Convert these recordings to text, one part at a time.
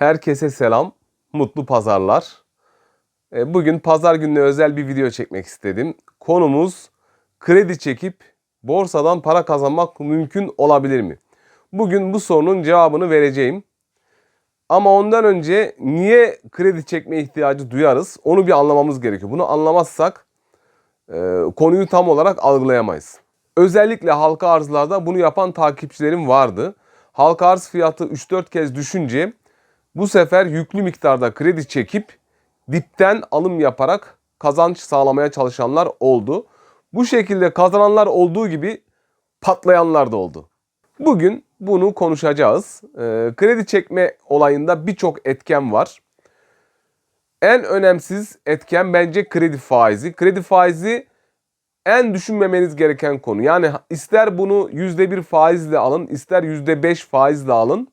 Herkese selam, mutlu pazarlar. E, Bugün pazar gününe özel bir video çekmek istedim. Konumuz kredi çekip borsadan para kazanmak mümkün olabilir mi? Bugün bu sorunun cevabını vereceğim. Ama ondan önce niye kredi çekme ihtiyacı duyarız onu bir anlamamız gerekiyor. Bunu anlamazsak e, konuyu tam olarak algılayamayız. Özellikle halka arzlarda bunu yapan takipçilerim vardı. Halka arz fiyatı 3-4 kez düşünce bu sefer yüklü miktarda kredi çekip dipten alım yaparak kazanç sağlamaya çalışanlar oldu. Bu şekilde kazananlar olduğu gibi patlayanlar da oldu. Bugün bunu konuşacağız. Ee, kredi çekme olayında birçok etken var. En önemsiz etken bence kredi faizi. Kredi faizi en düşünmemeniz gereken konu. Yani ister bunu %1 faizle alın, ister %5 faizle alın.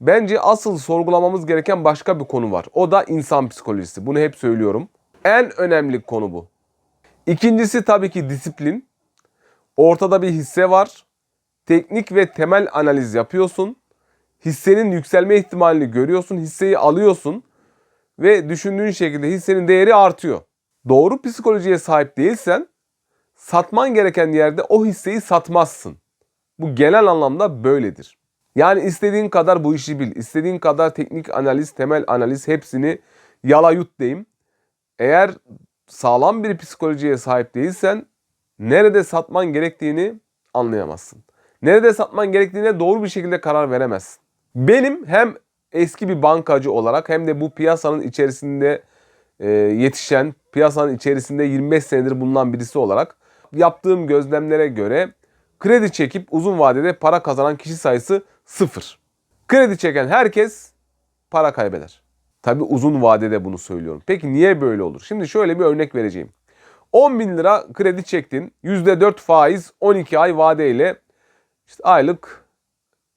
Bence asıl sorgulamamız gereken başka bir konu var. O da insan psikolojisi. Bunu hep söylüyorum. En önemli konu bu. İkincisi tabii ki disiplin. Ortada bir hisse var. Teknik ve temel analiz yapıyorsun. Hissenin yükselme ihtimalini görüyorsun. Hisseyi alıyorsun. Ve düşündüğün şekilde hissenin değeri artıyor. Doğru psikolojiye sahip değilsen satman gereken yerde o hisseyi satmazsın. Bu genel anlamda böyledir. Yani istediğin kadar bu işi bil. istediğin kadar teknik analiz, temel analiz hepsini yala yut deyim. Eğer sağlam bir psikolojiye sahip değilsen nerede satman gerektiğini anlayamazsın. Nerede satman gerektiğine doğru bir şekilde karar veremezsin. Benim hem eski bir bankacı olarak hem de bu piyasanın içerisinde e, yetişen, piyasanın içerisinde 25 senedir bulunan birisi olarak yaptığım gözlemlere göre kredi çekip uzun vadede para kazanan kişi sayısı sıfır. Kredi çeken herkes para kaybeder. Tabi uzun vadede bunu söylüyorum. Peki niye böyle olur? Şimdi şöyle bir örnek vereceğim. 10 bin lira kredi çektin. %4 faiz 12 ay vadeyle işte aylık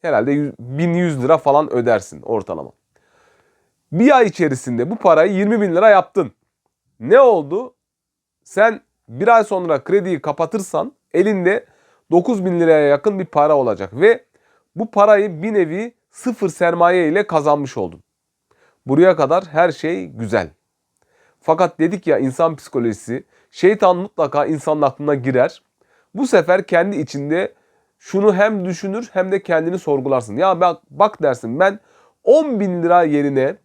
herhalde 100 1100 lira falan ödersin ortalama. Bir ay içerisinde bu parayı 20 bin lira yaptın. Ne oldu? Sen bir ay sonra krediyi kapatırsan elinde 9 bin liraya yakın bir para olacak ve bu parayı bir nevi sıfır sermaye ile kazanmış oldun. Buraya kadar her şey güzel. Fakat dedik ya insan psikolojisi şeytan mutlaka insanın aklına girer. Bu sefer kendi içinde şunu hem düşünür hem de kendini sorgularsın. Ya bak, bak dersin ben 10 bin lira yerine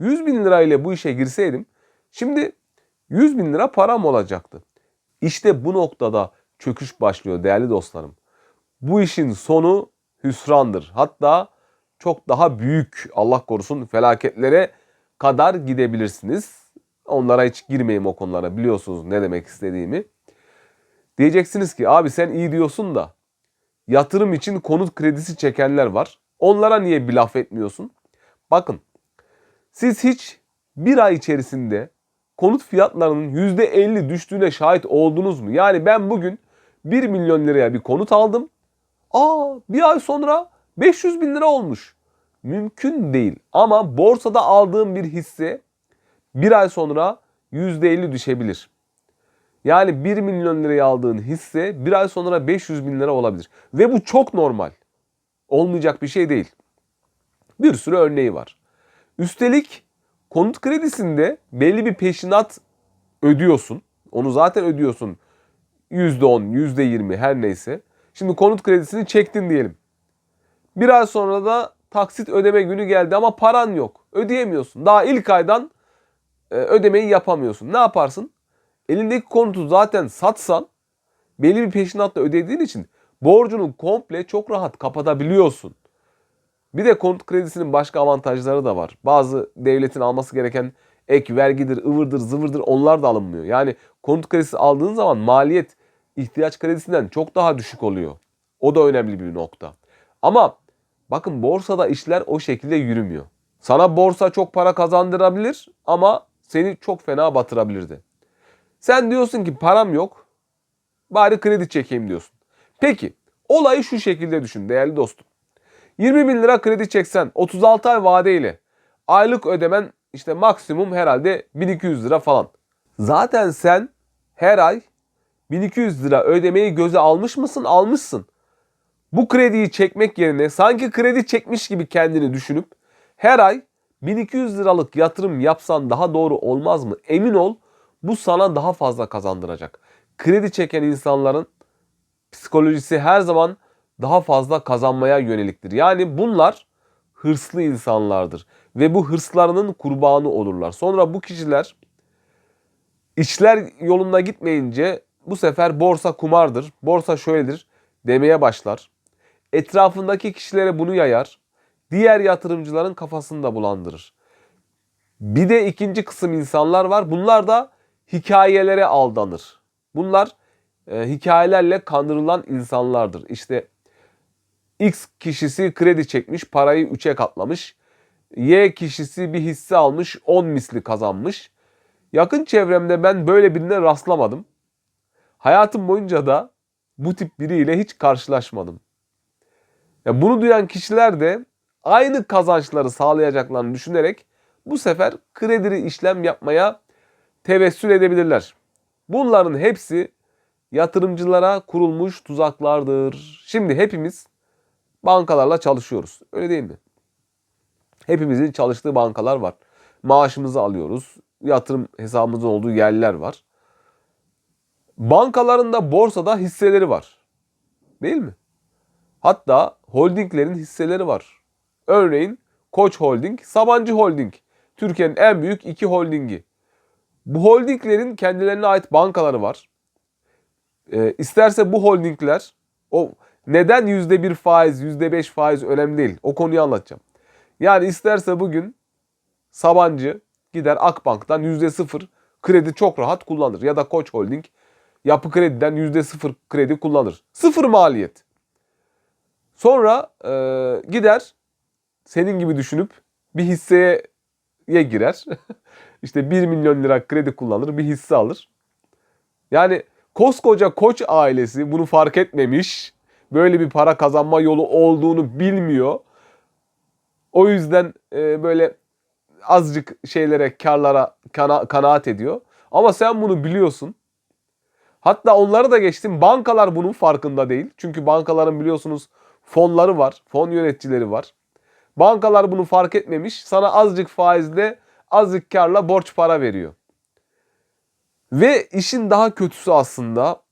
100 bin lira ile bu işe girseydim şimdi 100 bin lira param olacaktı. İşte bu noktada çöküş başlıyor değerli dostlarım. Bu işin sonu hüsrandır. Hatta çok daha büyük Allah korusun felaketlere kadar gidebilirsiniz. Onlara hiç girmeyeyim o konulara biliyorsunuz ne demek istediğimi. Diyeceksiniz ki abi sen iyi diyorsun da yatırım için konut kredisi çekenler var. Onlara niye bir laf etmiyorsun? Bakın siz hiç bir ay içerisinde konut fiyatlarının %50 düştüğüne şahit oldunuz mu? Yani ben bugün 1 milyon liraya bir konut aldım. Aa bir ay sonra 500 bin lira olmuş. Mümkün değil. Ama borsada aldığım bir hisse bir ay sonra %50 düşebilir. Yani 1 milyon liraya aldığın hisse bir ay sonra 500 bin lira olabilir. Ve bu çok normal. Olmayacak bir şey değil. Bir sürü örneği var. Üstelik konut kredisinde belli bir peşinat ödüyorsun. Onu zaten ödüyorsun. %10, %20 her neyse. Şimdi konut kredisini çektin diyelim. Bir ay sonra da taksit ödeme günü geldi ama paran yok. Ödeyemiyorsun. Daha ilk aydan e, ödemeyi yapamıyorsun. Ne yaparsın? Elindeki konutu zaten satsan belli bir peşinatla ödediğin için borcunu komple çok rahat kapatabiliyorsun. Bir de konut kredisinin başka avantajları da var. Bazı devletin alması gereken ek vergidir, ıvırdır, zıvırdır onlar da alınmıyor. Yani konut kredisi aldığın zaman maliyet ihtiyaç kredisinden çok daha düşük oluyor. O da önemli bir nokta. Ama bakın borsada işler o şekilde yürümüyor. Sana borsa çok para kazandırabilir ama seni çok fena batırabilir de. Sen diyorsun ki param yok. Bari kredi çekeyim diyorsun. Peki olayı şu şekilde düşün değerli dostum. 20 bin lira kredi çeksen 36 ay vadeyle aylık ödemen işte maksimum herhalde 1200 lira falan. Zaten sen her ay 1200 lira ödemeyi göze almış mısın? Almışsın. Bu krediyi çekmek yerine sanki kredi çekmiş gibi kendini düşünüp her ay 1200 liralık yatırım yapsan daha doğru olmaz mı? Emin ol bu sana daha fazla kazandıracak. Kredi çeken insanların psikolojisi her zaman daha fazla kazanmaya yöneliktir. Yani bunlar hırslı insanlardır ve bu hırslarının kurbanı olurlar. Sonra bu kişiler işler yolunda gitmeyince bu sefer borsa kumardır, borsa şöyledir demeye başlar. Etrafındaki kişilere bunu yayar. Diğer yatırımcıların kafasını da bulandırır. Bir de ikinci kısım insanlar var. Bunlar da hikayelere aldanır. Bunlar e, hikayelerle kandırılan insanlardır. İşte X kişisi kredi çekmiş, parayı 3'e katlamış. Y kişisi bir hisse almış, 10 misli kazanmış. Yakın çevremde ben böyle birine rastlamadım. Hayatım boyunca da bu tip biriyle hiç karşılaşmadım. Ya bunu duyan kişiler de aynı kazançları sağlayacaklarını düşünerek bu sefer kredili işlem yapmaya tevessül edebilirler. Bunların hepsi yatırımcılara kurulmuş tuzaklardır. Şimdi hepimiz bankalarla çalışıyoruz. Öyle değil mi? Hepimizin çalıştığı bankalar var. Maaşımızı alıyoruz. Yatırım hesabımızın olduğu yerler var. Bankaların da borsada hisseleri var. Değil mi? Hatta holdinglerin hisseleri var. Örneğin Koç Holding, Sabancı Holding. Türkiye'nin en büyük iki holdingi. Bu holdinglerin kendilerine ait bankaları var. Ee, isterse bu holdingler o neden %1 faiz, %5 faiz önemli değil. O konuyu anlatacağım. Yani isterse bugün Sabancı gider Akbank'tan %0 kredi çok rahat kullanır. Ya da Koç Holding yapı krediden %0 kredi kullanır. Sıfır maliyet. Sonra e, gider senin gibi düşünüp bir hisseye girer. işte 1 milyon lira kredi kullanır bir hisse alır. Yani koskoca koç ailesi bunu fark etmemiş. Böyle bir para kazanma yolu olduğunu bilmiyor. O yüzden e, böyle azıcık şeylere, karlara kana, kanaat ediyor. Ama sen bunu biliyorsun. Hatta onları da geçtim. Bankalar bunun farkında değil. Çünkü bankaların biliyorsunuz fonları var. Fon yöneticileri var. Bankalar bunu fark etmemiş. Sana azıcık faizle, azıcık karla borç para veriyor. Ve işin daha kötüsü aslında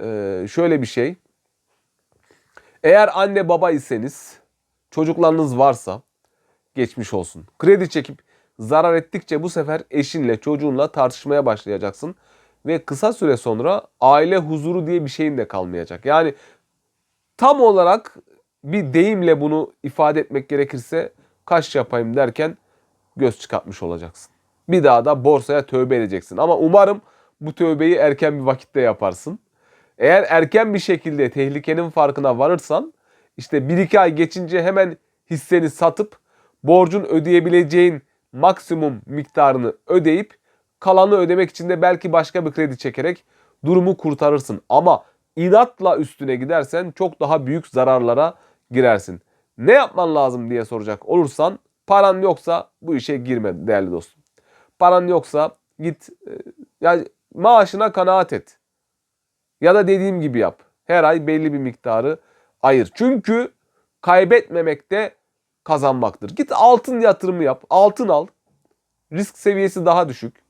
e, şöyle bir şey. Eğer anne baba iseniz, çocuklarınız varsa geçmiş olsun. Kredi çekip zarar ettikçe bu sefer eşinle, çocuğunla tartışmaya başlayacaksın. Ve kısa süre sonra aile huzuru diye bir şeyin de kalmayacak. Yani tam olarak bir deyimle bunu ifade etmek gerekirse kaş yapayım derken göz çıkartmış olacaksın. Bir daha da borsaya tövbe edeceksin. Ama umarım bu tövbeyi erken bir vakitte yaparsın. Eğer erken bir şekilde tehlikenin farkına varırsan işte 1-2 ay geçince hemen hisseni satıp borcun ödeyebileceğin maksimum miktarını ödeyip kalanı ödemek için de belki başka bir kredi çekerek durumu kurtarırsın. Ama inatla üstüne gidersen çok daha büyük zararlara girersin. Ne yapman lazım diye soracak olursan paran yoksa bu işe girme değerli dostum. Paran yoksa git e, yani maaşına kanaat et. Ya da dediğim gibi yap. Her ay belli bir miktarı ayır. Çünkü kaybetmemek de kazanmaktır. Git altın yatırımı yap. Altın al. Risk seviyesi daha düşük.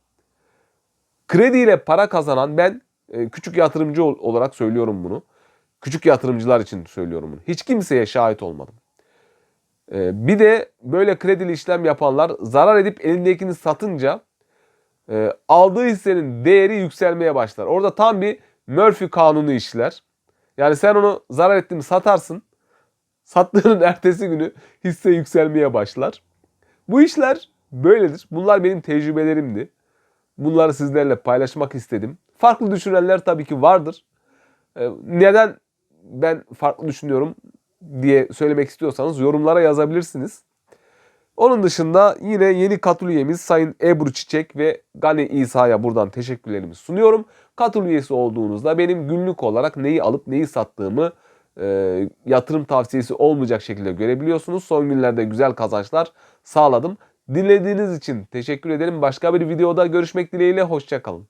Krediyle para kazanan ben e, küçük yatırımcı olarak söylüyorum bunu. Küçük yatırımcılar için söylüyorum bunu. Hiç kimseye şahit olmadım. E, bir de böyle kredili işlem yapanlar zarar edip elindekini satınca e, aldığı hissenin değeri yükselmeye başlar. Orada tam bir Murphy kanunu işler. Yani sen onu zarar ettiğini satarsın. Sattığının ertesi günü hisse yükselmeye başlar. Bu işler böyledir. Bunlar benim tecrübelerimdi. Bunları sizlerle paylaşmak istedim. Farklı düşünenler tabii ki vardır. Ee, neden ben farklı düşünüyorum diye söylemek istiyorsanız yorumlara yazabilirsiniz. Onun dışında yine yeni katıl üyemiz Sayın Ebru Çiçek ve Gani İsa'ya buradan teşekkürlerimi sunuyorum. Katıl üyesi olduğunuzda benim günlük olarak neyi alıp neyi sattığımı e, yatırım tavsiyesi olmayacak şekilde görebiliyorsunuz. Son günlerde güzel kazançlar sağladım. Dinlediğiniz için teşekkür ederim. Başka bir videoda görüşmek dileğiyle. Hoşçakalın.